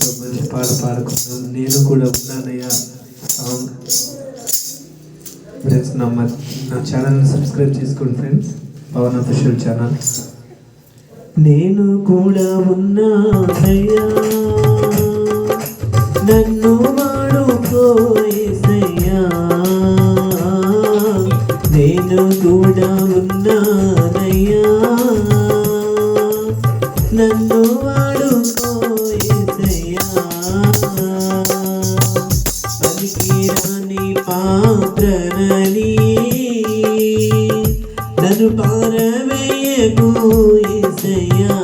ప్రభు పాట పాడుకున్నాను నేను కూడా ఉన్నానయ్యా. సాంగ్ ఫ్రెండ్స్ నా మ- నా ఛానల్ని సబ్స్క్రైబ్ చేసుకోండి ఫ్రెండ్స్. Pawan official channel. నేను కూడా ఉన్నానయ్యా. నన్ను పలికిరాని పాత్రనని నన్ను పారవేయకు యేసయ్యా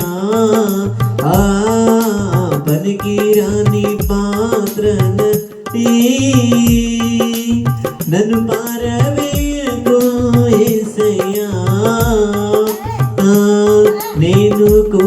ఆ పలికిరాని పాత్రనని నన్ను పారవేయకు యేసయ్యా నేను కో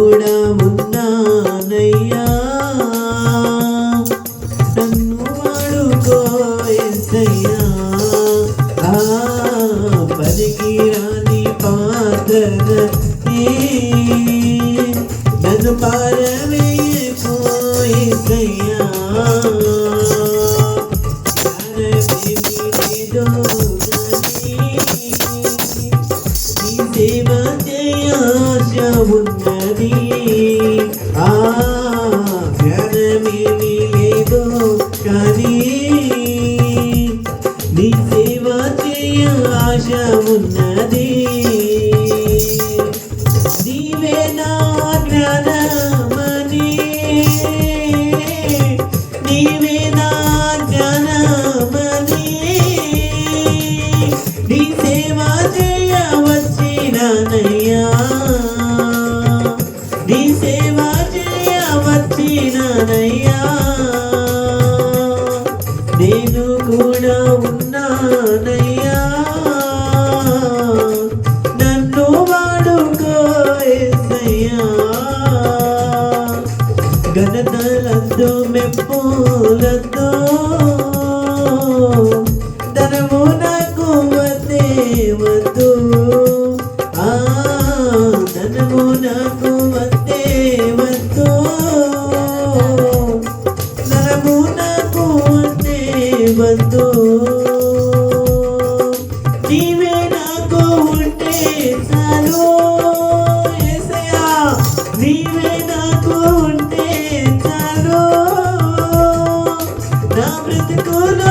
ఉన్నది ఆ జ్ఞానమేమి లేదు కానీ నీ సేవ చేయ ఆశ ఉన్నది. జ్ఞానమని. నీవే నా జ్ఞానమని. నీ సేవ చేయ వచ్చినయ్యా నీ సేవ చేయ వచ్చినయ్యా ఘనతలందు మెప్పులతో ధనము నాకు వద్దే వద్దు. ఆ ధనము నాకు వద్దే వద్దు. ధనము నాకు వద్దే వద్దు. నీవే నాకు ఉంటే చాలు good.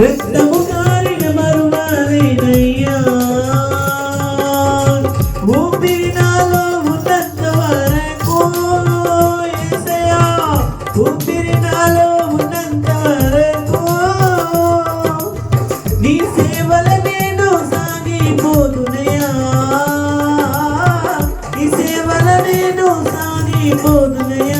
రక్తము కారిన మరువాలేనయ్యా ఊపిరి నాలో ఉన్నంత వరకు యేసయ్యా ఊపిరి నాలో ఉన్నంత వరకు నీ సేవల నేను సాగిపోతునయా నీ సేవల నేను సాగిపోతునయా